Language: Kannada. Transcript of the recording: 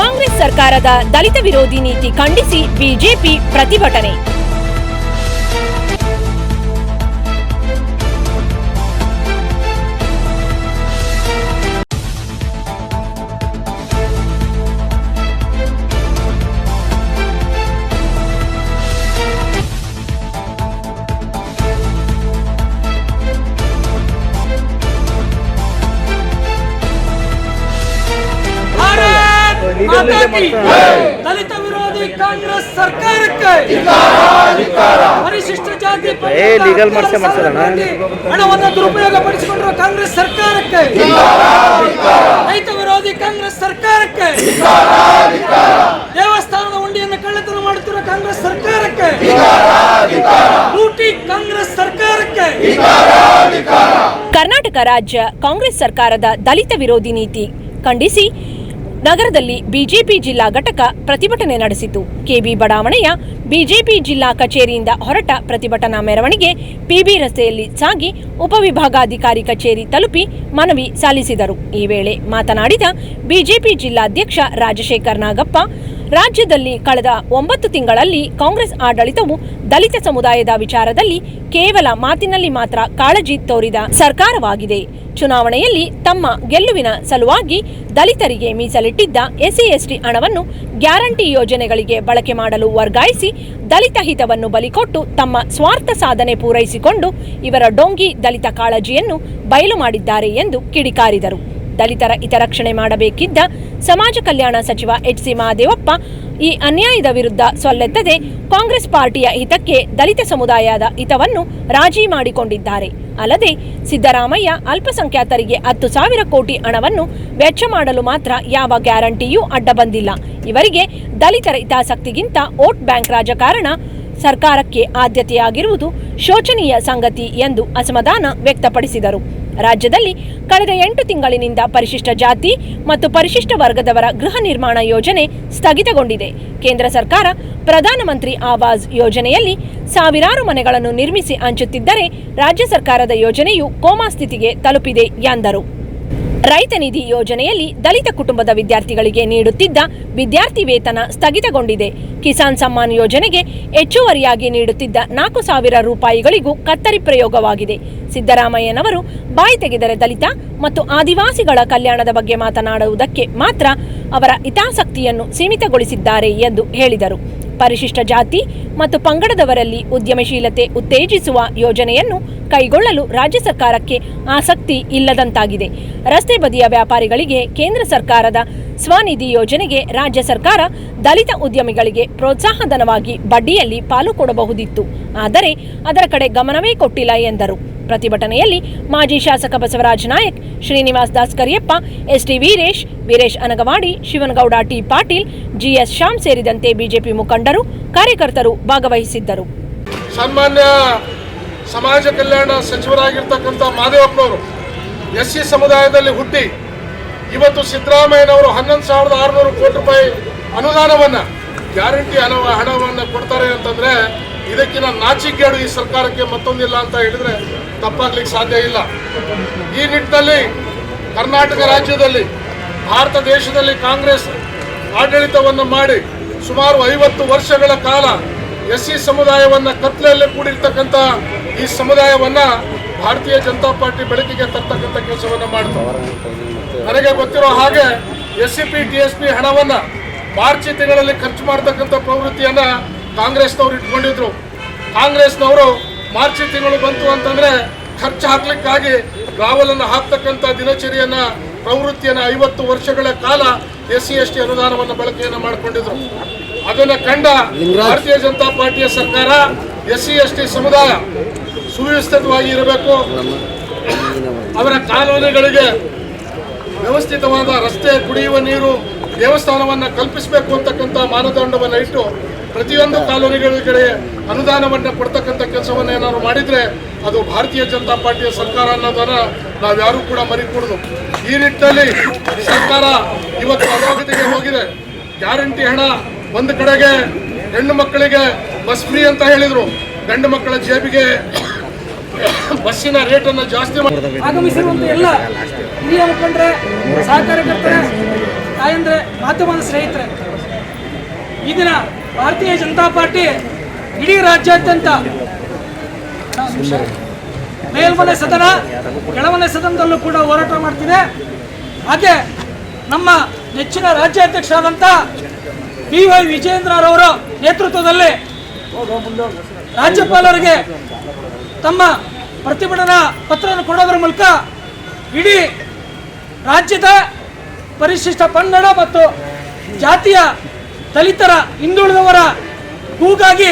ಕಾಂಗ್ರೆಸ್ ಸರ್ಕಾರದ ದಲಿತ ವಿರೋಧಿ ನೀತಿ ಖಂಡಿಸಿ ಬಿಜೆಪಿ ಪ್ರತಿಭಟನೆ. ದಲಿತ ವಿರೋಧಿ ಕಾಂಗ್ರೆಸ್ ಸರ್ಕಾರಕ್ಕೆ ಪರಿಶಿಷ್ಟ ಜಾತಿ. ಹಣವನ್ನು ದುರುಪಯೋಗ ಪಡಿಸಿಕೊಂಡಿರುವ ಕಾಂಗ್ರೆಸ್ ಸರ್ಕಾರಕ್ಕೆ ರೈತ ವಿರೋಧಿ ಕಾಂಗ್ರೆಸ್ ಸರ್ಕಾರಕ್ಕೆ ದೇವಸ್ಥಾನದ ಉಂಡಿಯನ್ನು ಕಳ್ಳತನ ಮಾಡುತ್ತಿರುವ ಕಾಂಗ್ರೆಸ್ ಸರ್ಕಾರಕ್ಕೆ ಲೂಟಿ ಕಾಂಗ್ರೆಸ್ ಸರ್ಕಾರಕ್ಕೆ ಕರ್ನಾಟಕ ರಾಜ್ಯ ಕಾಂಗ್ರೆಸ್ ಸರ್ಕಾರದ ದಲಿತ ವಿರೋಧಿ ನೀತಿ ಖಂಡಿಸಿ ನಗರದಲ್ಲಿ ಬಿಜೆಪಿ ಜಿಲ್ಲಾ ಘಟಕ ಪ್ರತಿಭಟನೆ ನಡೆಸಿತು. ಕೆಬಿ ಬಡಾವಣೆಯ ಬಿಜೆಪಿ ಜಿಲ್ಲಾ ಕಚೇರಿಯಿಂದ ಹೊರಟ ಪ್ರತಿಭಟನಾ ಮೆರವಣಿಗೆ ಪಿಬಿ ರಸ್ತೆಯಲ್ಲಿ ಸಾಗಿ ಉಪವಿಭಾಗಾಧಿಕಾರಿ ಕಚೇರಿ ತಲುಪಿ ಮನವಿ ಸಲ್ಲಿಸಿದರು. ಈ ವೇಳೆ ಮಾತನಾಡಿದ ಬಿಜೆಪಿ ಜಿಲ್ಲಾಧ್ಯಕ್ಷ ರಾಜಶೇಖರ್ ನಾಗಪ್ಪ ರಾಜ್ಯದಲ್ಲಿ ಕಳೆದ ಒಂಬತ್ತು ತಿಂಗಳಲ್ಲಿ ಕಾಂಗ್ರೆಸ್ ಆಡಳಿತವು ದಲಿತ ಸಮುದಾಯದ ವಿಚಾರದಲ್ಲಿ ಕೇವಲ ಮಾತಿನಲ್ಲಿ ಮಾತ್ರ ಕಾಳಜಿ ತೋರಿದ ಸರ್ಕಾರವಾಗಿದೆ. ಚುನಾವಣೆಯಲ್ಲಿ ತಮ್ಮ ಗೆಲುವಿನ ಸಲುವಾಗಿ ದಲಿತರಿಗೆ ಮೀಸಲಿಟ್ಟಿದ್ದ ಎಸ್ಸಿ ಎಸ್ಟಿ ಹಣವನ್ನು ಗ್ಯಾರಂಟಿ ಯೋಜನೆಗಳಿಗೆ ಬಳಕೆ ಮಾಡಲು ವರ್ಗಾಯಿಸಿ ದಲಿತ ಹಿತವನ್ನು ಬಲಿಕೊಟ್ಟು ತಮ್ಮ ಸ್ವಾರ್ಥ ಸಾಧನೆ ಪೂರೈಸಿಕೊಂಡು ಇವರ ಡೋಂಗಿ ದಲಿತ ಕಾಳಜಿಯನ್ನು ಬಯಲು ಮಾಡಿದ್ದಾರೆ ಎಂದು ಕಿಡಿಕಾರಿದರು. ದಲಿತರ ಹಿತರಕ್ಷಣೆ ಮಾಡಬೇಕಿದ್ದ ಸಮಾಜ ಕಲ್ಯಾಣ ಸಚಿವ ಎಚ್ ಸಿ ಮಹದೇವಪ್ಪ ಈ ಅನ್ಯಾಯದ ವಿರುದ್ಧ ಸೊಲ್ಲೆತ್ತದೆ ಕಾಂಗ್ರೆಸ್ ಪಾರ್ಟಿಯ ಹಿತಕ್ಕೆ ದಲಿತ ಸಮುದಾಯದ ಹಿತವನ್ನು ರಾಜಿ ಮಾಡಿಕೊಂಡಿದ್ದಾರೆ. ಅಲ್ಲದೆ ಸಿದ್ದರಾಮಯ್ಯ ಅಲ್ಪಸಂಖ್ಯಾತರಿಗೆ ಹತ್ತು ಸಾವಿರ ಕೋಟಿ ಹಣವನ್ನು ವೆಚ್ಚ ಮಾಡಲು ಮಾತ್ರ ಯಾವ ಗ್ಯಾರಂಟಿಯೂ ಅಡ್ಡ ಬಂದಿಲ್ಲ. ಇವರಿಗೆ ದಲಿತರ ಹಿತಾಸಕ್ತಿಗಿಂತ ವೋಟ್ ಬ್ಯಾಂಕ್ ರಾಜಕಾರಣ ಸರ್ಕಾರಕ್ಕೆ ಆದ್ಯತೆಯಾಗಿರುವುದು ಶೋಚನೀಯ ಸಂಗತಿ ಎಂದು ಅಸಮಾಧಾನ ವ್ಯಕ್ತಪಡಿಸಿದರು. ರಾಜ್ಯದಲ್ಲಿ ಕಳೆದ ಎಂಟು ತಿಂಗಳಿನಿಂದ ಪರಿಶಿಷ್ಟ ಜಾತಿ ಮತ್ತು ಪರಿಶಿಷ್ಟ ವರ್ಗದವರ ಗೃಹ ನಿರ್ಮಾಣ ಯೋಜನೆ ಸ್ಥಗಿತಗೊಂಡಿದೆ. ಕೇಂದ್ರ ಸರ್ಕಾರ ಪ್ರಧಾನಮಂತ್ರಿ ಆವಾಸ್ ಯೋಜನೆಯಲ್ಲಿ ಸಾವಿರಾರು ಮನೆಗಳನ್ನು ನಿರ್ಮಿಸಿ ಹಂಚುತ್ತಿದ್ದರೆ ರಾಜ್ಯ ಸರ್ಕಾರದ ಯೋಜನೆಯು ಕೋಮಾ ಸ್ಥಿತಿಗೆ ತಲುಪಿದೆ, ಎಂದರು. ರೈತ ನಿಧಿ ಯೋಜನೆಯಲ್ಲಿ ದಲಿತ ಕುಟುಂಬದ ವಿದ್ಯಾರ್ಥಿಗಳಿಗೆ ನೀಡುತ್ತಿದ್ದ ವಿದ್ಯಾರ್ಥಿ ವೇತನ ಸ್ಥಗಿತಗೊಂಡಿದೆ. ಕಿಸಾನ್ ಸಮ್ಮಾನ್ ಯೋಜನೆಗೆ ಹೆಚ್ಚುವರಿಯಾಗಿ ನೀಡುತ್ತಿದ್ದ ನಾಲ್ಕು ಸಾವಿರ ರೂಪಾಯಿಗಳಿಗೂ ಕತ್ತರಿ ಪ್ರಯೋಗವಾಗಿದೆ. ಸಿದ್ದರಾಮಯ್ಯನವರು ಬಾಯಿ ತೆಗೆದರೆ ದಲಿತ ಮತ್ತು ಆದಿವಾಸಿಗಳ ಕಲ್ಯಾಣದ ಬಗ್ಗೆ ಮಾತನಾಡುವುದಕ್ಕೆ ಮಾತ್ರ ಅವರ ಹಿತಾಸಕ್ತಿಯನ್ನು ಸೀಮಿತಗೊಳಿಸಿದ್ದಾರೆ ಎಂದು ಹೇಳಿದರು. ಪರಿಶಿಷ್ಟ ಜಾತಿ ಮತ್ತು ಪಂಗಡದವರಲ್ಲಿ ಉದ್ಯಮಶೀಲತೆ ಉತ್ತೇಜಿಸುವ ಯೋಜನೆಯನ್ನು ಕೈಗೊಳ್ಳಲು ರಾಜ್ಯ ಸರ್ಕಾರಕ್ಕೆ ಆಸಕ್ತಿ ಇಲ್ಲದಂತಾಗಿದೆ. ರಸ್ತೆ ಬದಿಯ ವ್ಯಾಪಾರಿಗಳಿಗೆ ಕೇಂದ್ರ ಸರ್ಕಾರದ ಸ್ವನಿಧಿ ಯೋಜನೆಗೆ ರಾಜ್ಯ ಸರ್ಕಾರ ದಲಿತ ಉದ್ಯಮಿಗಳಿಗೆ ಪ್ರೋತ್ಸಾಹಧನವಾಗಿ ಬಡ್ಡಿಯಲ್ಲಿ ಪಾಲು ಕೊಡಬಹುದಿತ್ತು. ಆದರೆ ಅದರ ಕಡೆ ಗಮನವೇ ಕೊಟ್ಟಿಲ್ಲ ಎಂದರು. ಪ್ರತಿಭಟನೆಯಲ್ಲಿ ಮಾಜಿ ಶಾಸಕ Basavaraj Nayak, Srinivas Das Kariyappa ST Veeresh Veeresh Anagavadi, Shivanagouda T Patil, GS Shyam ಸೇರಿದಂತೆ ಬಿಜೆಪಿ ಮುಖಂಡರು, ಕಾರ್ಯಕರ್ತರು ಭಾಗವಹಿಸಿದ್ದರು. ಸನ್ಮಾನ್ಯ ಸಮಾಜ ಕಲ್ಯಾಣ ಸಚಿವರಾಗಿರ್ತಕ್ಕಂಥ ಮಾದೇವಪ್ಪನವರು ಎಸ್ ಸಿ ಸಮುದಾಯದಲ್ಲಿ ಹುಟ್ಟಿ ಇವತ್ತು ಸಿದ್ದರಾಮಯ್ಯನವರು ಹನ್ನೊಂದು ಸಾವಿರದ ಆರುನೂರು ಕೋಟಿ ರೂಪಾಯಿ ಅನುದಾನವನ್ನು ಗ್ಯಾರಂಟಿ ಹಣ ಹಣವನ್ನು ಕೊಡ್ತಾರೆ ಅಂತಂದ್ರೆ ಇದಕ್ಕಿಂತ ನಾಚಿಕೇಡು ಈ ಸರ್ಕಾರಕ್ಕೆ ಮತ್ತೊಂದಿಲ್ಲ ಅಂತ ಹೇಳಿದ್ರೆ ತಪ್ಪಾಗ್ಲಿಕ್ಕೆ ಸಾಧ್ಯ ಇಲ್ಲ. ಈ ನಿಟ್ಟಿನಲ್ಲಿ ಕರ್ನಾಟಕ ರಾಜ್ಯದಲ್ಲಿ, ಭಾರತ ದೇಶದಲ್ಲಿ ಕಾಂಗ್ರೆಸ್ ಆಡಳಿತವನ್ನು ಮಾಡಿ ಸುಮಾರು ಐವತ್ತು ವರ್ಷಗಳ ಕಾಲ ಎಸ್ ಸಿ ಸಮುದಾಯವನ್ನು ಕತ್ಲೆಯಲ್ಲಿ ಕೂಡಿರ್ತಕ್ಕಂಥ ಈ ಸಮುದಾಯವನ್ನ ಭಾರತೀಯ ಜನತಾ ಪಾರ್ಟಿ ಬೆಳಕಿಗೆ ತರ್ತಕ್ಕಂಥ ಕೆಲಸವನ್ನ ಮಾಡ್ತಾರೆ ನನಗೆ ಗೊತ್ತಿರೋ ಹಾಗೆ S C P T S P ಹಣವನ್ನ ಮಾರ್ಚ್ ತಿಂಗಳಲ್ಲಿ ಖರ್ಚು ಮಾಡ್ತಕ್ಕಂಥ ಪ್ರವೃತ್ತಿಯನ್ನ ಕಾಂಗ್ರೆಸ್ನವರು ಇಟ್ಕೊಂಡಿದ್ರು. ಕಾಂಗ್ರೆಸ್ನವರು ಮಾರ್ಚ್ ತಿಂಗಳು ಬಂತು ಅಂತಂದ್ರೆ ಖರ್ಚು ಹಾಕ್ಲಿಕ್ಕಾಗಿ ರಾವಲನ್ನು ಹಾಕ್ತಕ್ಕಂಥ ದಿನಚರಿಯನ್ನ ಪ್ರವೃತ್ತಿಯನ್ನ ಐವತ್ತು ವರ್ಷಗಳ ಕಾಲ ಎಸ್ ಸಿ ಎಸ್ ಟಿ ಅನುದಾನವನ್ನು ಬಳಕೆಯನ್ನು ಮಾಡಿಕೊಂಡಿದ್ರು. ಅದನ್ನ ಕಂಡ ಭಾರತೀಯ ಜನತಾ ಪಾರ್ಟಿಯ ಸರ್ಕಾರ ಎಸ್ ಸಿ ಎಸ್ ಟಿ ಸಮುದಾಯ ಸುವ್ಯವಸ್ಥಿತವಾಗಿ ಇರಬೇಕು. ಅವರ ಕಾನೂನುಗಳಿಗೆ ವ್ಯವಸ್ಥಿತವಾದ ರಸ್ತೆ ಕುಡಿಯುವ ನೀರು ದೇವಸ್ಥಾನವನ್ನು ಕಲ್ಪಿಸಬೇಕು ಅಂತಕ್ಕಂಥ ಮಾನದಂಡವನ್ನು ಇಟ್ಟು ಪ್ರತಿಯೊಂದು ಕಾಲೋನಿಗಳಿಗೆ ಅನುದಾನವನ್ನು ಕೊಡ್ತಕ್ಕಂಥ ಕೆಲಸವನ್ನು ಏನಾದ್ರು ಮಾಡಿದರೆ ಅದು ಭಾರತೀಯ ಜನತಾ ಪಾರ್ಟಿಯ ಸರ್ಕಾರ ಅನ್ನೋದನ್ನ ನಾವ್ಯಾರೂ ಕೂಡ ಮರಿಕೂಡದು. ಈ ನಿಟ್ಟಿನಲ್ಲಿ ಸರ್ಕಾರ ಇವತ್ತು ಅಧೋಗತಿಗೆ ಹೋಗಿದೆ. ಗ್ಯಾರಂಟಿ ಹಣ ಒಂದು ಕಡೆಗೆ ಹೆಣ್ಣು ಮಕ್ಕಳಿಗೆ ಬಸ್ ಫ್ರೀ ಅಂತ ಹೇಳಿದರು. ಗಂಡು ಮಕ್ಕಳ ಜೇಬಿಗೆ ಬಸ್ಸಿನ ರೇಟನ್ನು ಜಾಸ್ತಿ ಮಾಡಿ ಆಗಮಿಸಿರುವಂತ ಎಲ್ಲ ಹಿರಿಯ ಮುಖಂಡರೇ ತಾಯಂದ್ರೆ, ಮಾಧ್ಯಮದ ಸ್ನೇಹಿತರೆ, ಈ ದಿನ ಭಾರತೀಯ ಜನತಾ ಪಾರ್ಟಿ ಇಡೀ ರಾಜ್ಯಾದ್ಯಂತ ಮೇಲ್ಮನೆ ಸದನ, ಕೆಳಮನೆ ಸದನದಲ್ಲೂ ಕೂಡ ಹೋರಾಟ ಮಾಡ್ತಿದೆ. ಹಾಗೆ ನಮ್ಮ ನೆಚ್ಚಿನ ರಾಜ್ಯಾಧ್ಯಕ್ಷರಾದಂಥ ಬಿ ವೈ ವಿಜಯೇಂದ್ರರವರ ನೇತೃತ್ವದಲ್ಲಿ ರಾಜ್ಯಪಾಲರಿಗೆ ತಮ್ಮ ಪ್ರತಿಭಟನಾ ಪತ್ರವನ್ನು ಕೊಡೋದ್ರ ಮೂಲಕ ಇಡೀ ರಾಜ್ಯದ ಪರಿಶಿಷ್ಟ ಪಂಗಡ ಮತ್ತು ಜಾತಿಯ ದಲಿತರ ಹಿಂದುಳಿದವರ ಕೂಗಾಗಿ